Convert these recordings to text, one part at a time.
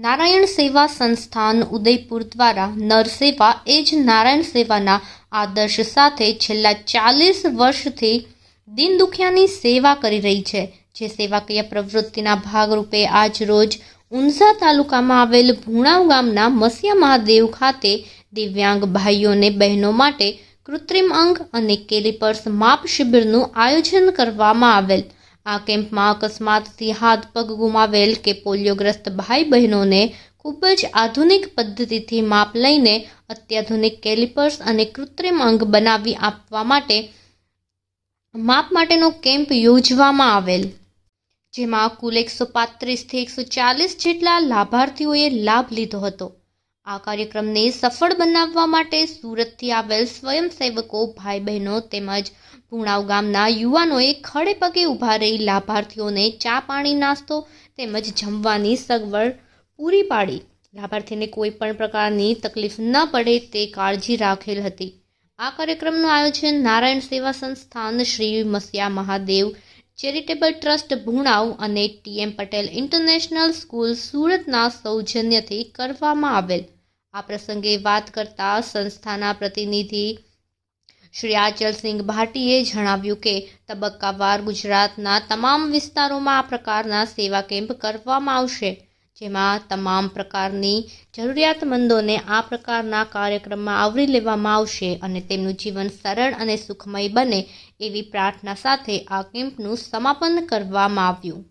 નારાયણ સેવા સંસ્થાન ઉદયપુર દ્વારા નરસેવા એ જ નારાયણ સેવાના આદર્શ સાથે છેલ્લા ચાલીસ વર્ષથી દિન દુખિયાની સેવા કરી રહી છે. જે સેવાકીય પ્રવૃત્તિના ભાગરૂપે આજ રોજ ઊંઝા તાલુકામાં આવેલ ભૂણાવ ગામના મસિયા મહાદેવ ખાતે દિવ્યાંગ ભાઈઓને બહેનો માટે કૃત્રિમ અંગ અને કેલિપર્સ માપ શિબિરનું આયોજન કરવામાં આવેલ. આ કેમ્પમાં અકસ્માતથી હાથ પગ ગુમાવેલ કે પોલિયોગ્રસ્ત ભાઈ બહેનોને ખૂબ જ આધુનિક પદ્ધતિથી માપ લઈને અત્યાધુનિક કેલિપર્સ અને કૃત્રિમ અંગ બનાવી આપવા માટે માપ માટેનો કેમ્પ યોજવામાં આવેલ. જેમાં કુલ એકસો પાંત્રીસથી એકસો ચાલીસ જેટલા લાભાર્થીઓએ લાભ લીધો હતો. આ કાર્યક્રમને સફળ બનાવવા માટે સુરતથી આવેલ સ્વયંસેવકો ભાઈ બહેનો તેમજ પુણાવ ગામના યુવાનોએ ખડે પગે ઊભા રહી લાભાર્થીઓને ચા પાણી, નાસ્તો તેમજ જમવાની સગવડ પૂરી પાડી. લાભાર્થીને કોઈ પણ પ્રકારની તકલીફ ન પડે તે કાળજી રાખેલ હતી. આ કાર્યક્રમનું આયોજન નારાયણ સેવા સંસ્થાન શ્રી મસિયા મહાદેવ ચેરિટેબલ ટ્રસ્ટ ભુણાવ અને ટીએમ પટેલ ઇન્ટરનેશનલ સ્કૂલ સુરતના સૌજન્યથી કરવામાં આવેલ આ પ્રસંગે વાત કરતા સંસ્થાના પ્રતિનિધિ શ્રી આચલસિંહ ભાટીએ જણાવ્યું કે તબક્કાવાર ગુજરાતના તમામ વિસ્તારોમાં આ પ્રકારના સેવા કેમ્પ કરવામાં આવશે, જેમાં તમામ પ્રકારની જરૂરિયાતમંદોને આ પ્રકારના કાર્યક્રમમાં આવરી લેવામાં આવશે અને તેમનું જીવન સરળ અને સુખમય બને એવી પ્રાર્થના સાથે આ કેમ્પનું સમાપન કરવામાં આવ્યું.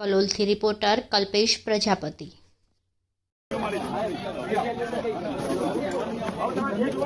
કલોલથી રિપોર્ટર કલ્પેશ પ્રજાપતિ.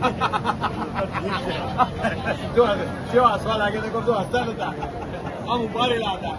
જો હસવા લાગે તો કહું હસતા નતા. આમ ઊભા રહેલા હતા.